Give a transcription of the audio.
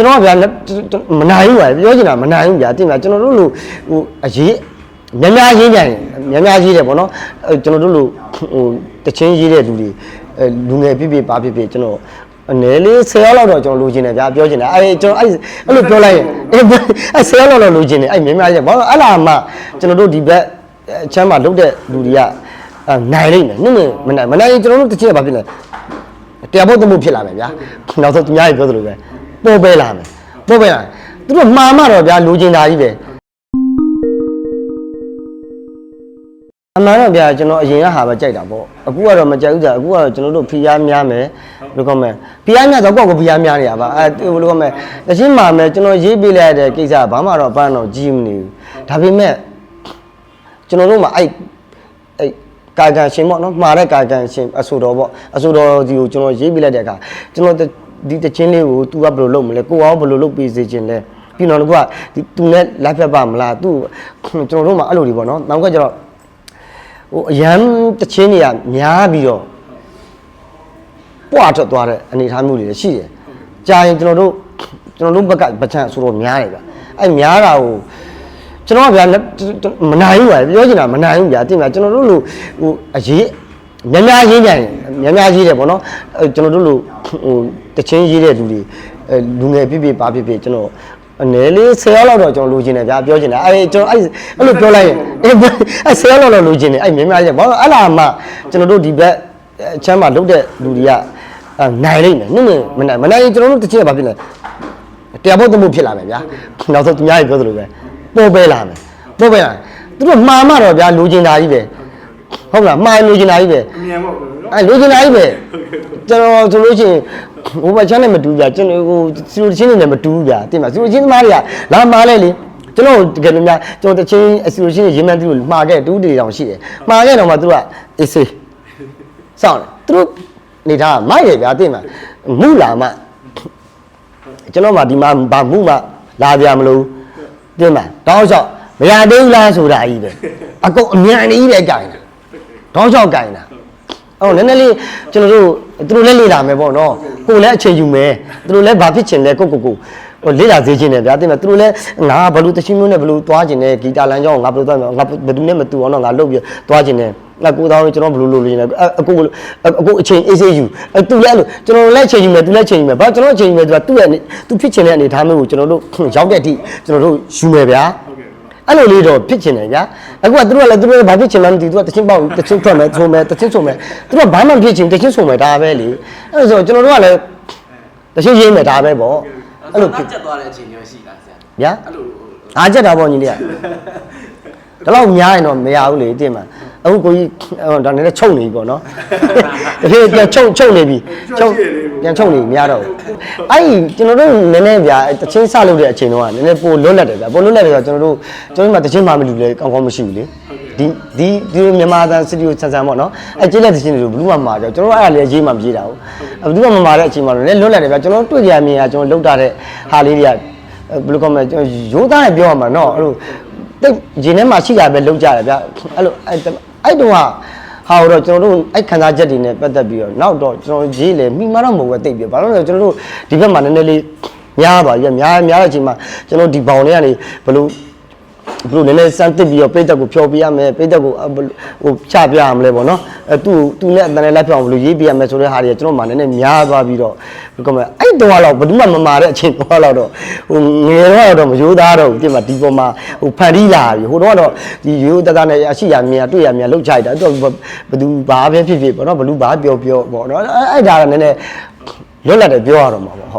ကျွန်တော်ကဗျာလက်မနိုင်ဘူးဗျာပြောချင်တာမနိုင်ဘူးဗျာတင်ဗျာကျွန်တော်တို့လိုဟိုအရေးများများရေးကြရင်များများရေးတယ်ပေါ့နော်အဲကျွန်တော်တို့လိုဟိုတချင်းရေးတဲ့လူတွေအဲလူငယ်ပြည့်ပြည့်ပါပြည့်ပြည့်ကျွန်တော်အနေလေး10ရောက်လောက်တော့ကျွန်တော်လိုချင်တယ်ဗျာပြောချင်တယ်အဲကျွန်တော်အဲ့အဲ့လိုပြောလိုက်ရင်အဲအဲ10ရောက်လောက်တော့လိုချင်တယ်အဲ့များများရေးဘာလို့အဲ့လာမှကျွန်တော်တို့ဒီဘက်အချမ်းမှာလုတ်တဲ့လူတွေကအဲနိုင်လိမ့်မယ်နည်းနည်းမနိုင်မနိုင်ရင်ကျွန်တော်တို့တချင်းကဘာဖြစ်လဲတရားဖို့တမှုဖြစ်လာမယ်ဗျာနောက်ဆုံးသူများကြီးပြောသလိုပဲ ပေါ်ပဲလာမယ်ပေါ်ပဲလာသူတို့မှားမှတော့ဗျာလိုချင်တာကြီးပဲအမှန်တော့ဗျာကျွန်တော်အရင်ကဟာပဲကြိုက်တာပေါ့အခုကတော့မကြိုက်ဘူးကြာအခုကတော့ကျွန်တော်တို့ဖီးယားများမယ်ဘယ်လိုကောမလဲဖီးယားများတော့ကိုယ့်ကိုဖီးယားများနေရပါအဲဘယ်လိုကောမလဲတချင်းမှာမယ်ကျွန်တော်ရေးပေးလိုက်ရတဲ့ကိစ္စကဘာမှတော့ပန်းတော့ကြီးမနေဘူးဒါပေမဲ့ကျွန်တော်တို့မှာအဲ့အဲ့ကာကန်ရှင်ပေါ့နော်မှားတဲ့ကာကန်ရှင်အဆူတော်ပေါ့အဆူတော်ဒီကိုကျွန်တော်ရေးပေးလိုက်တဲ့အခါကျွန်တော် ဒီတချင်းလေးကို तू ကဘယ်လိုလုပ်မလဲကိုအောင်ဘယ်လိုလုပ်ပေးစေခြင်းလဲပြီးတော့ကဒီ तू နဲ့လိုက်ဖက်ပါမလား तू ကျွန်တော်တို့မှာအဲ့လိုတွေပေါ့နော်နောက်ကကျတော့ ဟိုအရန်တချင်းတွေကများပြီးတော့ပွားထွက်သွားတဲ့အနေအထားမျိုးတွေလည်းရှိတယ်။ကြာရင်ကျွန်တော်တို့ကျွန်တော်တို့ဘက်ကပချန်ဆိုတော့များတယ်ဗျ။အဲ့များတာကိုကျွန်တော်ကဗျာလက်မနိုင်ဘူးဗျာပြောချင်တာမနိုင်ဘူးဗျာတင်ဗျာကျွန်တော်တို့လိုဟိုအရေး များများရေးကြရင်များများရေးတယ်ပေါ့နော်အဲကျွန်တော်တို့လိုဟိုတချင်းရေးတဲ့လူတွေအဲလူငယ်ပြည့်ပြည့်ပါပြည့်ပြည့်ကျွန်တော်အနေလေး10ရောက်လောက်တော့ကျွန်တော်လိုချင်တယ်ဗျာပြောချင်တယ်အဲကျွန်တော်အဲ့အဲ့လိုပြောလိုက်ရင်အဲအဲ10ရောက်လောက်တော့လိုချင်တယ်အဲ့များများရေးဘာလို့အဲ့လာမှကျွန်တော်တို့ဒီဘက်အချမ်းမှာလုတ်တဲ့လူတွေကအဲနိုင်လိမ့်မယ်နည်းနည်းမနိုင်မနိုင်ရင်ကျွန်တော်တို့တချင်းကဘာဖြစ်လဲတရားဖို့တမှုဖြစ်လာမယ်ဗျာနောက်ဆုံးသူများကြီးပြောသလိုပဲပေါ်ပဲလာမယ်ပေါ်ပဲလာသူတို့မှားမှတော့ဗျာလိုချင်တာကြီးပဲ ဟုတ်လားမှားရင်လိုချင်တာကြီးပဲအမြန်ပေါ့နော်အဲလိုချင်တာကြီးပဲကျွန်တော်ဆိုလို့ရှိရင်ဟိုဘချမ်းနဲ့မတူဘူးဗျာကျွန်တော်ဟိုစီလိုချင်းနဲ့မတူဘူးဗျာတင်ပါစီလိုချင်းသမားတွေကလာမှားလဲလေကျွန်တော်တကယ်လို့များကျွန်တော်တချင်းအစီလိုချင်းရေမန်တူလို့မှားခဲ့တူးတေတောင်ရှိတယ်မှားခဲ့တော့မှသူကအေးစေးစောင့်တယ်သူတို့နေထားမိုက်တယ်ဗျာတင်ပါမူလာမှကျွန်တော်မှဒီမှာဗာမူမှလာပြမလို့တင်ပါတောင်းလျှောက်မရသေးဘူးလားဆိုတာကြီးပဲအကုန်အမြန်ကြီးပဲကြိုင်တာ တောင်းလျှောက်ကြိုင်တာအော်နည်းနည်းလေးကျွန်တော်တို့သူတို့လည်းလေ့လာမယ်ပေါ့နော်ကိုယ်လည်းအချိန်ယူမယ်သူတို့လည်းဘာဖြစ်ချင်လဲကိုကိုကိုဟိုလေ့လာစေချင်တယ်ဗျာသိမယ်သူတို့လည်းငါဘယ်လိုတချင်းမျိုးနဲ့ဘယ်လိုသွားချင်လဲဂီတာလမ်းကြောင်းငါဘယ်လိုသွားမလဲငါဘယ်သူနဲ့မတူအောင်တော့ငါလုပ်ပြီးသွားချင်တယ်ငါကိုသားတို့ကျွန်တော်ဘယ်လိုလုပ်လို့ချင်လဲအကိုအကိုအချိန်အေးစေးယူအဲသူလည်းအဲ့လိုကျွန်တော်လည်းအချိန်ယူမယ်သူလည်းအချိန်ယူမယ်ဘာကျွန်တော်အချိန်ယူမယ်သူကသူ့ရဲ့သူဖြစ်ချင်တဲ့အနေအထားမျိုးကိုကျွန်တော်တို့ရောက်တဲ့အထိကျွန်တော်တို့ယူမယ်ဗျာ အဲ့လိုလေးတော့ဖြစ်ချင်တယ်ဗျာအခုကသူတို့ကလည်းသူတို့ကဘာဖြစ်ချင်မှမသိဘူးသူကတချင်းပေါက်တချင်းထွက်မယ်ထုံမယ်တချင်းထုံမယ်သူတို့ကဘာမှမဖြစ်ချင်တချင်းထုံမယ်ဒါပဲလေအဲ့ဒါဆိုကျွန်တော်တို့ကလည်းတချင်းရေးမယ်ဒါပဲပေါ့အဲ့လိုဖြစ်ကျက်သွားတဲ့အချိန်မျိုးရှိတာဆရာဗျာအဲ့လိုအားကြက်တာပေါ့ညီလေးကဒါတော့များရင်တော့မရဘူးလေတင်မှာ အခုကိုကြီးဒါနဲ့ချုပ်နေပြီပေါ့နော်တကယ်ပြန်ချုပ်ချုပ်နေပြီချုပ်ပြန်ချုပ်နေမရတော့ဘူးအဲ့ဒီကျွန်တော်တို့နည်းနည်းဗျာတချင်းဆလုပ်တဲ့အချိန်တော့နည်းနည်းပိုလွတ်လပ်တယ်ဗျာပိုလွတ်လပ်တယ်ဆိုတော့ကျွန်တော်တို့ကျွန်တော်တို့မှာတချင်းမှာမလူလဲကောင်းကောင်းမရှိဘူးလေဒီဒီဒီမြန်မာသားစတူဒီယိုဆန်ဆန်ပေါ့နော်အဲကျင်းလက်တချင်းတွေဘလူးမှာမှာတော့ကျွန်တော်တို့အဲ့ဒါလည်းရေးမှမပြေးတာဘူးဘလူးမှာမှာတဲ့အချိန်မှာတော့နည်းလွတ်လပ်တယ်ဗျာကျွန်တော်တို့တွေ့ကြမြင်ရကျွန်တော်လောက်တာတဲ့ဟာလေးတွေကဘယ်လိုကောင်းမလဲကျွန်တော်ရိုးသားနဲ့ပြောရမှာနော်အဲ့လိုတိတ်ဂျင်းထဲမှာရှိတာပဲလောက်ကြတယ်ဗျအဲ့လို အဲ့အဲ့တုန်းကဟာတော့ကျွန်တော်တို့အဲ့ခံစားချက်တွေနဲ့ပတ်သက်ပြီးတော့နောက်တော့ကျွန်တော်ရေးလေမိမတော့မဟုတ်ဘူးတိတ်ပြီးဘာလို့လဲကျွန်တော်တို့ဒီဘက်မှာနည်းနည်းလေးများပါပြီများများတဲ့အချိန်မှာကျွန်တော်ဒီဘောင်လေးကနေဘယ်လို ဘလို့နည်းနည်းစမ်းတစ်ပြီးတော့ပိတ်သက်ကိုဖျော်ပြရမယ်ပိတ်သက်ကိုဟိုချပြရမလဲပေါ့နော်အဲသူ့သူနဲ့အတန်နဲ့လက်ဖြောင်းဘလို့ရေးပြရမယ်ဆိုတဲ့ဟာတွေကကျွန်တော်မှနည်းနည်းများသွားပြီးတော့ဘယ်ကောမလဲအဲ့တော့တော့ဘယ်သူမှမမာတဲ့အချိန်တော့တော့ဟိုငယ်တော့တော့မရိုးသားတော့ဘူးပြင်မှာဒီပေါ်မှာဟိုဖန်တီးလာပြီဟိုတော့တော့ဒီရိုးသားသားနဲ့အရှိရမြင်တွေ့ရမြင်လှုပ်ချိုက်တာတော့ဘယ်သူဘာပဲဖြစ်ဖြစ်ပေါ့နော်ဘလူဘာပြောပြောပေါ့နော်အဲ့ဒါကနည်းနည်းလွတ်လပ်တယ်ပြောရတော့မှာပေါ့ဟုတ်